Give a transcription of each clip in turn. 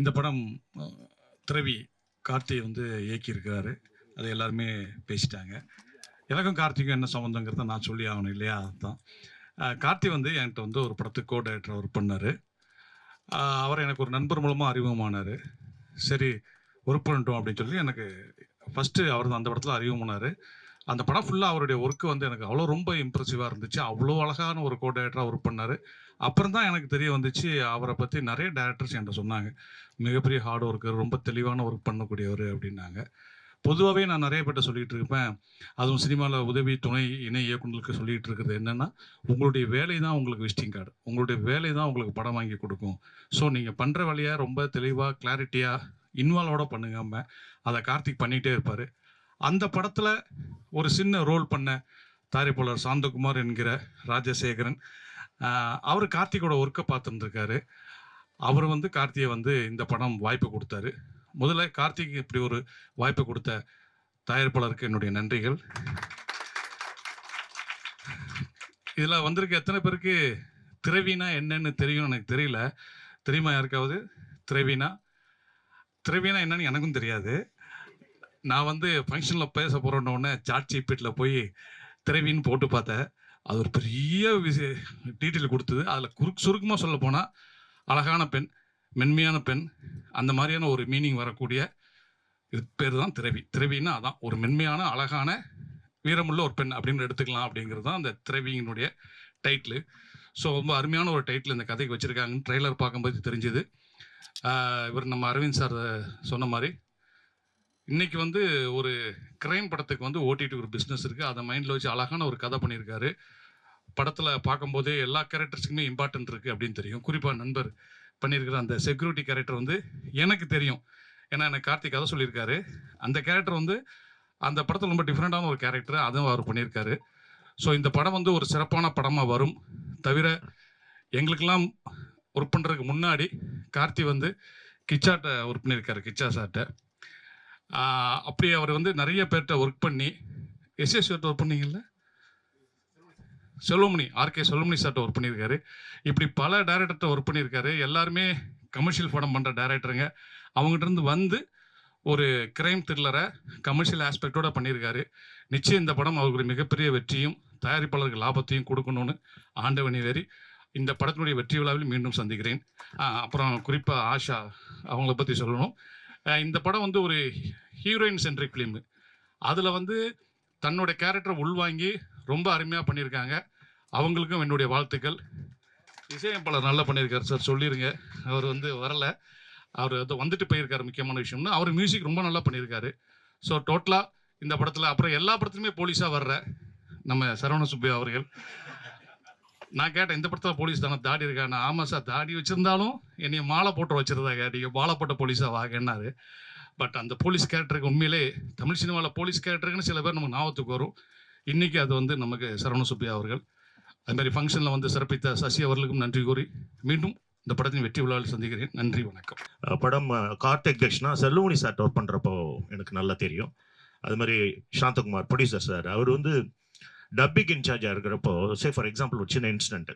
இந்த படம் திரவி கார்த்தி வந்து இயக்கியிருக்கிறாரு அது எல்லாருமே பேசிட்டாங்க. எனக்கும் கார்த்திக்கும் என்ன சம்மந்தங்கிறத நான் சொல்லி ஆகணும் இல்லையா? அதுதான் கார்த்தி வந்து என்கிட்ட வந்து ஒரு படத்துக்கு கோ டைரக்டர் ஒர்க் பண்ணார் அவர் எனக்கு ஒரு நண்பர் மூலமாக அறிமுகமானார். சரி ஒர்க் பண்ணிட்டோம் அப்படின்னு சொல்லி எனக்கு ஃபஸ்ட்டு அவர் அந்த படத்தில் அறிமுகமானார். அந்த படம் ஃபுல்லாக அவருடைய ஒர்க்கு வந்து எனக்கு அவ்வளோ ரொம்ப இம்ப்ரெசிவாக இருந்துச்சு. அவ்வளோ அழகான ஒரு கோ டைரக்டராக ஒர்க் பண்ணார். அப்புறம் தான் எனக்கு தெரிய வந்துச்சு அவரை பற்றி நிறைய டேரக்டர்ஸ் என்கிட்ட சொன்னாங்க. மிகப்பெரிய ஹார்ட் ஒர்க்கர் ரொம்ப தெளிவான ஒர்க் பண்ணக்கூடியவர் அப்படின்னாங்க. பொதுவாகவே நான் நிறைய பேர்ட்ட சொல்லிகிட்டு இருப்பேன். அதுவும் சினிமாவில் உதவி துணை இணை இயக்குநர்களுக்கு சொல்லிகிட்டு இருக்கிறது என்னென்னா உங்களுடைய வேலை தான் உங்களுக்கு விசிட்டிங் கார்டு உங்களுடைய வேலை தான் உங்களுக்கு படம் வாங்கி கொடுக்கும். ஸோ நீங்கள் பண்ணுற வேலையை ரொம்ப தெளிவாக கிளாரிட்டியாக இன்வால்வோட பண்ணுங்காம அதை கார்த்திக் பண்ணிகிட்டே இருப்பார். அந்த படத்தில் ஒரு சின்ன ரோல் பண்ண தயாரிப்பாளர் சாந்தகுமார் என்கிற ராஜசேகரன் அவர் கார்த்திகோட ஒர்க்கை பார்த்துருந்துருக்காரு. அவர் வந்து கார்த்தியை வந்து இந்த படம் வாய்ப்பு கொடுத்தாரு. முதல்ல கார்த்திக் இப்படி ஒரு வாய்ப்பு கொடுத்த தயாரிப்பாளருக்கு என்னுடைய நன்றிகள். இதில் வந்திருக்க எத்தனை பேருக்கு திரவினா என்னன்னு தெரியும் எனக்கு தெரியல. தெரியுமா யாருக்காவது? திரவினா. திரவினா என்னன்னு எனக்கும் தெரியாது. நான் வந்து ஃபங்க்ஷனில் பேச போகிறோன்ன உடனே சாட் ஜிபிட்டில் போய் திரவின்னு போட்டு பார்த்தேன். அது ஒரு பெரிய விஷய டீட்டெயில் கொடுத்தது. அதில் குறுக் சுருக்கமாக சொல்ல போனால் அழகான பெண் மென்மையான பெண் அந்த மாதிரியான ஒரு மீனிங் வரக்கூடிய இது பேர் தான் திரவி. திரவின்னா அதான் ஒரு மென்மையான அழகான வீரமுள்ள ஒரு பெண் அப்படின்னு எடுத்துக்கலாம் அப்படிங்கிறது தான் அந்த திரவியினுடைய டைட்டிலு ஸோ ரொம்ப அருமையான ஒரு டைட்டில் இந்த கதைக்கு வச்சுருக்காங்கன்னு ட்ரெய்லர் பார்க்கும்போது தெரிஞ்சுது. இவர் நம்ம அரவிந்த் சார் சொன்ன மாதிரி இன்னைக்கு வந்து ஒரு கிரைம் படத்துக்கு வந்து ஓட்டிட்டு ஒரு பிஸ்னஸ் இருக்குது அதை மைண்டில் வச்சு அழகான ஒரு கதை பண்ணியிருக்காரு. படத்தில் பார்க்கும்போதே எல்லா கேரக்டர்ஸுக்குமே இம்பார்ட்டன்ட் இருக்குது அப்படின்னு தெரியும். குறிப்பாக நண்பர் பண்ணியிருக்கிற அந்த செக்யூரிட்டி கேரக்டர் வந்து எனக்கு தெரியும். ஏன்னா எனக்கு கார்த்திக் கதை சொல்லியிருக்காரு. அந்த கேரக்டர் வந்து அந்த படத்தில் ரொம்ப டிஃப்ரெண்ட்டான ஒரு கேரக்டர் அதுவும் அவர் பண்ணியிருக்காரு. ஸோ இந்த படம் வந்து ஒரு சிறப்பான படமாக வரும். தவிர எங்களுக்கெல்லாம் ஒர்க் பண்ணுறதுக்கு முன்னாடி கார்த்தி வந்து கிச்சாட்டை ஒர்க் பண்ணியிருக்காரு. கிச்சா சார்ட்ட. அப்படியே அப்படி அவர் வந்து நிறைய பேர்கிட்ட ஒர்க் பண்ணி எஸ்எஸ் ஒர்க் பண்ணீங்கல்ல? செல்வமணி ஆர்கே செல்வமணி சார்ட்ட ஒர்க் பண்ணியிருக்காரு. இப்படி பல டேரக்டர்கிட்ட ஒர்க் பண்ணியிருக்காரு. எல்லாருமே கமர்ஷியல் படம் பண்ணுற டேரக்டருங்க அவங்ககிட்ட இருந்து வந்து ஒரு கிரைம் த்ரில்லரை கமர்ஷியல் ஆஸ்பெக்டோட பண்ணியிருக்காரு. நிச்சயம் இந்த படம் அவருக்கு மிகப்பெரிய வெற்றியும் தயாரிப்பாளருக்கு லாபத்தையும் கொடுக்கணும்னு ஆண்டவனி வேறி இந்த படத்தினுடைய வெற்றி விழாவில் மீண்டும் சந்திக்கிறேன். அப்புறம் குறிப்பாக ஆஷா அவங்கள பற்றி சொல்லணும். இந்த படம் வந்து ஒரு ஹீரோயின் சென்ட்ரிக் ஃபிலிம் அதில் வந்து தன்னோட கேரக்டரை உள்வாங்கி ரொம்ப அருமையாக பண்ணியிருக்காங்க. அவங்களுக்கும் என்னுடைய வாழ்த்துக்கள். இசையமைப்பாளர் நல்லா பண்ணியிருக்காரு சார் சொல்லிடுங்க அவர் வந்து வரலை. அவர் வந்து வந்துட்டு போயிருக்காரு முக்கியமான விஷயம்னு. அவர் மியூசிக் ரொம்ப நல்லா பண்ணியிருக்காரு. ஸோ டோட்டலாக இந்த படத்தில் அப்புறம் எல்லா படத்துலையுமே போலீஸாக வர்ற நம்ம சரவண சுப்பையா அவர்கள். நான் கேட்டேன் இந்த படத்தில் போலீஸ் தானே? தாடி இருக்கான்னு ஆமாம் சார் தாடி வச்சுருந்தாலும் என்னைய மாலை போட்டு வச்சிருந்தாங்க நீங்கள் மாலை போட்ட போலீஸாக வாங்கன்னாரு. பட் அந்த போலீஸ் கேரக்டருக்கு உண்மையிலே தமிழ் சினிமாவில் போலீஸ் கேரக்டருக்குன்னு சில பேர் நமக்கு ஞாபகத்துக்கு வரும். இன்றைக்கி அது வந்து நமக்கு சரவண சுப்பியா அவர்கள் அதுமாதிரி ஃபங்க்ஷனில் வந்து சிறப்பித்த சசி அவர்களுக்கும் நன்றி கூறி மீண்டும் இந்த படத்தின் வெற்றி விழாவில் சந்திக்கிறேன். நன்றி வணக்கம். படம் கார்த்திக் தக்ஷனா செல்லுமணி சார் ஒர்க் பண்ணுறப்போ எனக்கு நல்லா தெரியும். அது மாதிரி சாந்தகுமார் ப்ரொடியூசர் சார் அவர் வந்து டப்பிங் இன்சார்ஜாக இருக்கிறப்போ சே ஃபார் எக்ஸாம்பிள் ஒரு சின்ன இன்சிடென்ட்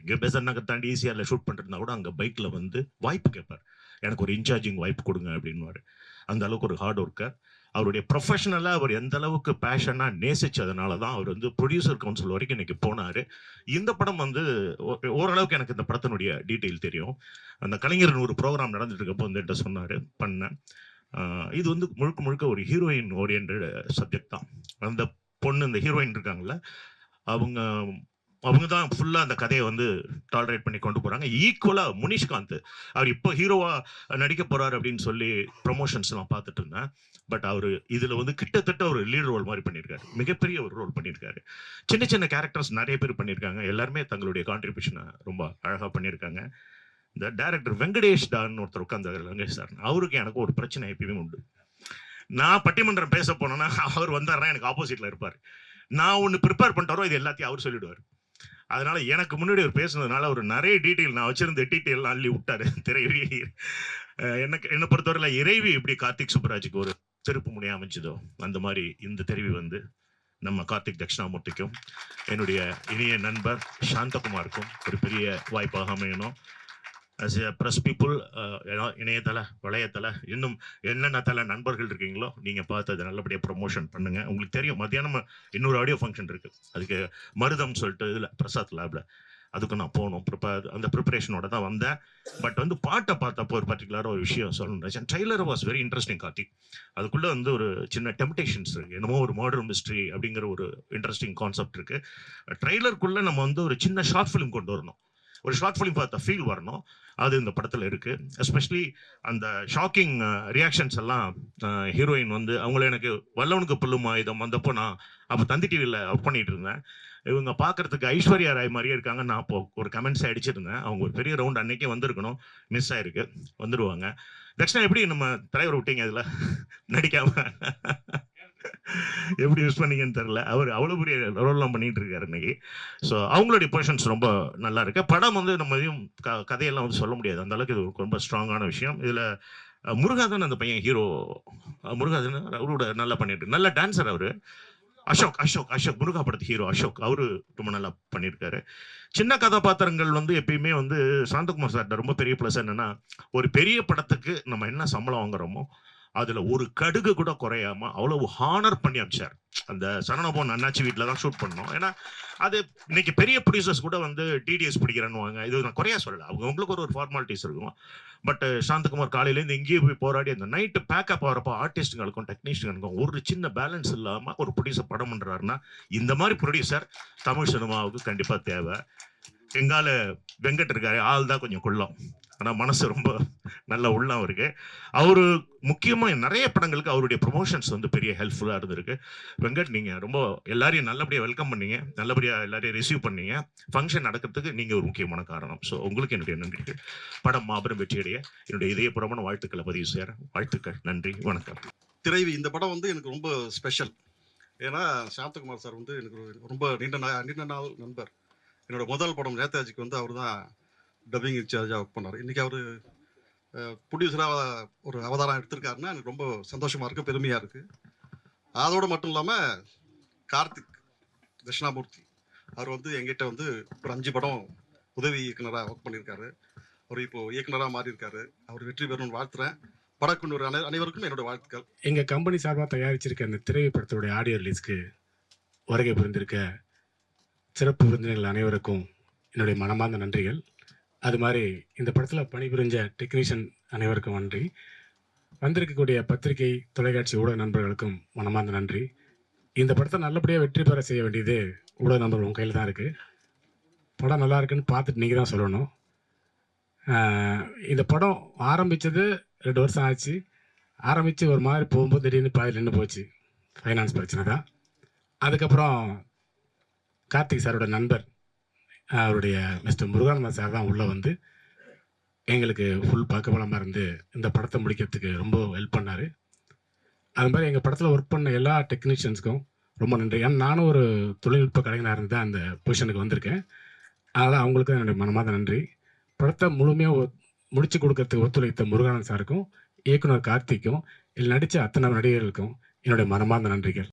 இங்கே பெசன் நகர் தாண்டி ஈஸியாக ஷூட் பண்ணிருந்தா கூட அங்கே பைக்கில் வந்து வாய்ப்பு கேட்பார் எனக்கு ஒரு இன்சார்ஜிங் வாய்ப்பு கொடுங்க அப்படின்வாரு அந்த அளவுக்கு ஒரு ஹார்ட் ஒர்க்கர் அவருடைய ப்ரொஃபஷனலாக அவர் எந்த அளவுக்கு பேஷனாக நேசிச்சதுனால தான் அவர் வந்து ப்ரொடியூசர் கவுன்சில் வரைக்கும் இன்னைக்கு போனார். இந்த படம் வந்து ஓ- ஓரளவுக்கு எனக்கு இந்த படத்தினுடைய டீட்டெயில் தெரியும். அந்த கலைஞர் ஒரு ப்ரோக்ராம் நடந்துட்டு இருக்கப்போ வந்து என்கிட்ட சொன்னார் பண்ணேன். இது வந்து முழுக்க முழுக்க ஒரு ஹீரோயின் ஓரியன்ட் சப்ஜெக்ட் தான். அந்த பொண்ணு இந்த ஹீரோயின் இருக்காங்கல்ல அவங்க அவங்க தான் ஃபுல்லாக அந்த கதையை வந்து டாலரேட் பண்ணி கொண்டு போகிறாங்க ஈக்குவலாக முனிஷ்காந்த் அவர் இப்போ ஹீரோவாக நடிக்க போகிறார் அப்படின்னு சொல்லி ப்ரொமோஷன்ஸ் நான் பார்த்துட்டு இருந்தேன். பட் அவர் இதில் வந்து கிட்டத்தட்ட ஒரு லீட் ரோல் மாதிரி பண்ணியிருக்காரு. மிகப்பெரிய ஒரு ரோல் பண்ணியிருக்காரு. சின்ன சின்ன கேரக்டர்ஸ் நிறைய பேர் பண்ணியிருக்காங்க. எல்லாருமே தங்களுடைய கான்ட்ரிபியூஷனை ரொம்ப அழகாக பண்ணியிருக்காங்க. இந்த டேரக்டர் வெங்கடேஷ் டான்னு ஒருத்தர் உட்கார்ந்தாரு வெங்கடேஷ் சார் அவருக்கு எனக்கு ஒரு பிரச்சனை எப்பயுமே உண்டு. நான் பட்டிமன்றம் பேச போனேன்னா அவர் வந்தாருன்னா எனக்கு ஆப்போசிட்ல இருப்பார். நான் ஒன்று ப்ரிப்பேர் பண்ணிட்டாரோ இது எல்லாத்தையும் அவர் சொல்லிடுவார். அதனால எனக்கு முன்னாடி அவர் பேசுனதுனால அவர் நிறைய டீட்டெயில் நான் வச்சிருந்த டீட்டெயில் அள்ளி விட்டாரு. திரைவி எனக்கு என்னை பொறுத்தவரையில் இறைவி எப்படி கார்த்திக் சுப்ராஜுக்கு ஒரு திருப்பு முனையா அமைஞ்சதோ அந்த மாதிரி இந்த தெரிவி வந்து நம்ம கார்த்திக் தட்சிணாமூர்த்திக்கும் என்னுடைய இனிய நண்பர் சாந்தகுமாருக்கும் ஒரு பெரிய வாய்ப்பாக அமையணும். அஸ் எ ப்ரெஸ் பீப்புள் இணையதள வலையதள இன்னும் என்னென்ன தலை நண்பர்கள் இருக்கீங்களோ நீங்கள் பார்த்து அதை நல்லபடியாக ப்ரொமோஷன் பண்ணுங்கள் உங்களுக்கு தெரியும் மத்தியானம் இன்னொரு ஆடியோ ஃபங்க்ஷன் இருக்குது அதுக்கு மருதம் சொல்லிட்டு இதில் பிரசாத் லேபில் அதுக்கு நான் போகணும் ப்ரிப்பேர் அந்த ப்ரிப்பரேஷனோட தான் வந்தேன். பட் வந்து பாட்டை பார்த்தப்போ ஒரு பர்டிகுலராக ஒரு விஷயம் சொல்லணும் trailer was very interesting Karthik அதுக்குள்ளே வந்து ஒரு சின்ன டெம்டேஷன்ஸ் இருக்குது என்னமோ ஒரு மர்டர் மிஸ்ட்ரி அப்படிங்கிற ஒரு இன்ட்ரெஸ்டிங் கான்செப்ட் இருக்குது ட்ரெய்லருக்குள்ளே நம்ம வந்து ஒரு சின்ன ஷார்ட் ஃபிலிம் கொண்டு வரணும். ஒரு ஷார்ட் ஃபிலிம் பார்த்த ஃபீல் வரணும். அது இந்த படத்தில் இருக்குது எஸ்பெஷலி அந்த ஷாக்கிங் ரியாக்ஷன்ஸ் uh, எல்லாம் uh, ஹீரோயின் வந்து அவங்கள எனக்கு வல்லவனுக்கு புல்லும் ஆயுதம் வந்தப்போ நான் அப்போ தந்தி டிவியில் ஒர்க் பண்ணிட்டு இருந்தேன். இவங்க பார்க்கறதுக்கு ஐஸ்வர்யா ராய் மாதிரியே இருக்காங்க. நான் அப்போ ஒரு கமெண்ட்ஸ் அடிச்சிருந்தேன். அவங்க ஒரு பெரிய ரவுண்ட் அன்னைக்கே வந்திருக்கணும். மிஸ் ஆயிருக்கு. வந்துடுவாங்க தட்சிணா எப்படி நம்ம தலைவர் விட்டீங்க அதில் நடிக்காம. எப்படி யூஸ் பண்ணீங்கன்னு தெரில அவர் அவ்வளோ பெரிய ரோல்லாம் பண்ணிட்டு இருக்காரு இன்னைக்கு. ஸோ அவங்களுடைய பொசிஷன்ஸ் ரொம்ப நல்லா இருக்கு. படம் வந்து நம்ம எதையும் க கதையெல்லாம் வந்து சொல்ல முடியாது. அந்த அளவுக்கு இது ரொம்ப ஸ்ட்ராங்கான விஷயம். இதில் முருகாதன் அந்த பையன் ஹீரோ முருகாதன் அவரோட நல்லா பண்ணிட்டு நல்ல டான்சர் அவர். அசோக் அசோக் அசோக் முருகா படத்து ஹீரோ அசோக். அவரு ரொம்ப நல்லா பண்ணியிருக்காரு சின்ன கதாபாத்திரங்கள் வந்து எப்பயுமே வந்து சாந்தகுமார் சார்ட்ட ரொம்ப பெரிய ப்ளஸ் என்னன்னா ஒரு பெரிய படத்துக்கு நம்ம என்ன சம்பளம் வாங்குறோமோ அதுல ஒரு கடுகு கூட குறையாம அவ்வளவு ஹானர் பண்ணி அமைச்சார். அந்த சரணபவன் அண்ணாச்சி வீட்டில் தான் ஷூட் பண்ணோம். ஏன்னா அது இன்னைக்கு பெரிய ப்ரொடியூசர்ஸ் கூட வந்து டிடிஎஸ் பிடிக்கிறேன்னு இது நான் குறையா சொல்லல. அவங்க உங்களுக்கு ஒரு ஒரு ஃபார்மாலிட்டிஸ் இருக்கும். பட் சாந்தகுமார் காலையிலேருந்து இங்கேயே போய் போராடி அந்த நைட்டு பேக்கப் ஆகிறப்போ ஆர்டிஸ்ட்டுங்களுக்கும் டெக்னீஷியனுக்கும் ஒரு சின்ன பேலன்ஸ் இல்லாமல் ஒரு ப்ரொடியூசர் படம் பண்ணுறாருன்னா இந்த மாதிரி ப்ரொடியூசர் தமிழ் சினிமாவுக்கு கண்டிப்பாக தேவை. எங்கால வெங்கட் இருக்காரு ஆள் தான் கொஞ்சம் குள்ளம் ஆனால் மனசு ரொம்ப நல்ல உள்ளம் இருக்கு. அவர் முக்கியமாக நிறைய படங்களுக்கு அவருடைய ப்ரொமோஷன்ஸ் வந்து பெரிய ஹெல்ப்ஃபுல்லாக இருந்திருக்கு. வெங்கட் நீங்கள் ரொம்ப எல்லாரையும் நல்லபடியாக வெல்கம் பண்ணீங்க. நல்லபடியாக எல்லாரையும் ரிசீவ் பண்ணீங்க. ஃபங்க்ஷன் நடக்கிறதுக்கு நீங்கள் ஒரு முக்கியமான காரணம். ஸோ உங்களுக்கு என்னுடைய நன்றி. படம் மாபெரும் வெற்றியடைய. என்னுடைய இதயபுறமான வாழ்த்துக்களை பதிவு செய்கிறேன் வாழ்த்துக்கள். நன்றி. வணக்கம். திரைவி இந்த படம் வந்து எனக்கு ரொம்ப ஸ்பெஷல் ஏன்னா சாந்தகுமார் சார் வந்து எனக்கு ரொம்ப நீண்ட நா நீண்ட நாள் நண்பர். என்னோட முதல் படம் நேதாஜிக்கு வந்து அவர் தான் டப்பிங் இன்சார்ஜாக ஒர்க் பண்ணார். இன்றைக்கி அவர் ப்ரொடியூசராக ஒரு அவதாரம் எடுத்திருக்காருன்னா எனக்கு ரொம்ப சந்தோஷமாக இருக்குது பெருமையாக இருக்குது அதோடு மட்டும் இல்லாமல் கார்த்திக் தட்சிணாமூர்த்தி அவர் வந்து எங்கிட்ட வந்து ஒரு அஞ்சு படம் உதவி இயக்குனராக ஒர்க் பண்ணியிருக்காரு. அவர் இப்போது இயக்குனராக மாறியிருக்காரு. அவர் வெற்றி பெறணும்னு வாழ்த்துறேன். படக்குழுவர் அனை அனைவருக்கும் என்னோட வாழ்த்துக்கள். எங்கள் கம்பெனி சார்பாக தயாரிச்சிருக்க அந்த திரைப்படத்தோடைய ஆடியோ ரிலீஸ்க்கு வருகை புரிந்திருக்க சிறப்பு விருந்தினர்கள் அனைவருக்கும் என்னுடைய மனமார்ந்த நன்றிகள். அது மாதிரி இந்த படத்தில் பணிபுரிஞ்ச டெக்னீஷியன் அனைவருக்கும் நன்றி. வந்திருக்கக்கூடிய பத்திரிகை தொலைக்காட்சி ஊடக நண்பர்களுக்கும் மனமார்ந்த நன்றி. இந்த படத்தை நல்லபடியாக வெற்றி பெற செய்ய வேண்டியது ஊடக நண்பர்கள் உங்கள் கையில் தான் இருக்குது படம் நல்லா இருக்குன்னு பார்த்துட்டு நீங்கள் தான் சொல்லணும். இந்த படம் ஆரம்பித்தது ரெண்டு வருஷம் ஆச்சு. ஆரம்பித்து ஒரு மாதிரி போகும்போது திடீர்னு பாதி நின்று போச்சு. ஃபைனான்ஸ் பிரச்சனை தான். அதுக்கப்புறம் கார்த்திக் சாரோட நண்பர் அவருடைய மிஸ்டர் முருகானந்தன் சார் தான் உள்ளே வந்து எங்களுக்கு ஃபுல் பக்கபலமாக இருந்து இந்த படத்தை முடிக்கிறதுக்கு ரொம்ப ஹெல்ப் பண்ணார். அது மாதிரி எங்கள் படத்தில் ஒர்க் பண்ண எல்லா டெக்னீஷியன்ஸ்க்கும் ரொம்ப நன்றி. ஏன்னா நானும் ஒரு தொழில்நுட்ப கலைஞராக இருந்து தான் அந்த பொசிஷனுக்கு வந்திருக்கேன். அதனால் அவங்களுக்கும் என்னுடைய மனமார்ந்த நன்றி. படத்தை முழுமையாக முடிச்சு கொடுக்கறதுக்கு ஒத்துழைத்த முருகானந்த் சாருக்கும் இயக்குனர் கார்த்திக்கும் இதில் நடித்த அத்தனை நடிகர்களுக்கும் என்னுடைய மனமார்ந்த நன்றிகள்.